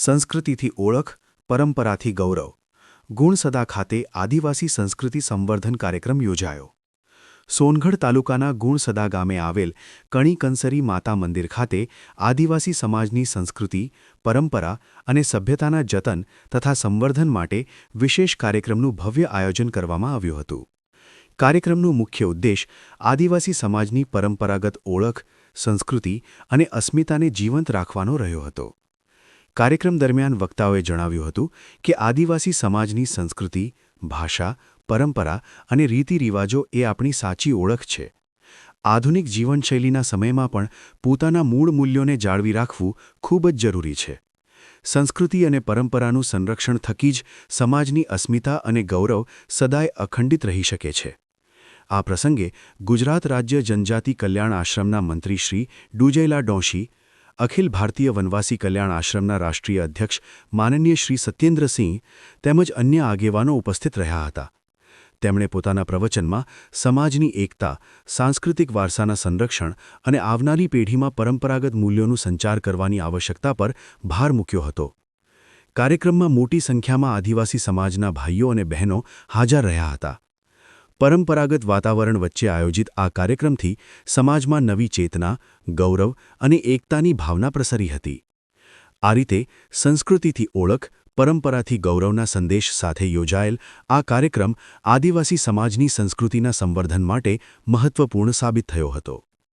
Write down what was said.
સંસ્કૃતિથી ઓળખ, પરંપરાથી ગૌરવ. ગુણસદા ખાતે આદિવાસી સંસ્કૃતિ સંવર્ધન કાર્યક્રમ યોજાયો. સોનગઢ તાલુકાના ગુણસદા ગામે આવેલ કણીકંસરી માતા મંદિર ખાતે આદિવાસી સમાજની સંસ્કૃતિ, પરંપરા અને સભ્યતાના જતન તથા સંવર્ધન માટે વિશેષ કાર્યક્રમનું ભવ્ય આયોજન કરવામાં આવ્યું હતું. કાર્યક્રમનો મુખ્ય ઉદ્દેશ આદિવાસી સમાજની પરંપરાગત ઓળખ, સંસ્કૃતિ અને અસ્મિતાને જીવંત રાખવાનો રહ્યો હતો. કાર્યક્રમ દરમિયાન વક્તાઓએ જણાવ્યું હતું કે આદિવાસી સમાજની સંસ્કૃતિ, ભાષા, પરંપરા અને રીતિરિવાજો એ આપણી સાચી ઓળખ છે. આધુનિક જીવનશૈલીના સમયમાં પણ પોતાના મૂળ મૂલ્યોને જાળવી રાખવું ખૂબ જ જરૂરી છે. સંસ્કૃતિ અને પરંપરાનું સંરક્ષણ થકી જ સમાજની અસ્મિતા અને ગૌરવ સદાય અખંડિત રહી શકે છે. આ પ્રસંગે ગુજરાત રાજ્ય જનજાતિ કલ્યાણ આશ્રમના મંત્રી શ્રી ડુજૈલા ડોશી અખિલ ભારતીય વનવાસી કલ્યાણ આશ્રમના રાષ્ટ્રીય અધ્યક્ષ માનનીય શ્રી સત્યેન્દ્રસિંહ તેમજ અન્ય આગેવાનો ઉપસ્થિત રહ્યા હતા. તેમણે પોતાના પ્રવચનમાં સમાજની એકતા, સાંસ્કૃતિક વારસાના સંરક્ષણ અને આવનારી પેઢીમાં પરંપરાગત મૂલ્યોનું સંચાર કરવાની આવશ્યકતા પર ભાર મૂક્યો હતો. કાર્યક્રમમાં મોટી સંખ્યામાં આદિવાસી સમાજના ભાઈઓ અને બહેનો હાજર રહ્યા હતા. પરંપરાગત વાતાવરણ વચ્ચે આયોજિત આ કાર્યક્રમથી સમાજમાં નવી ચેતના, ગૌરવ અને એકતાની ભાવના પ્રસરી હતી. આ રીતે સંસ્કૃતિથી ઓળખ, પરંપરાથી ગૌરવના સંદેશ સાથે યોજાયેલ આ કાર્યક્રમ આદિવાસી સમાજની સંસ્કૃતિના સંવર્ધન માટે મહત્વપૂર્ણ સાબિત થયો હતો.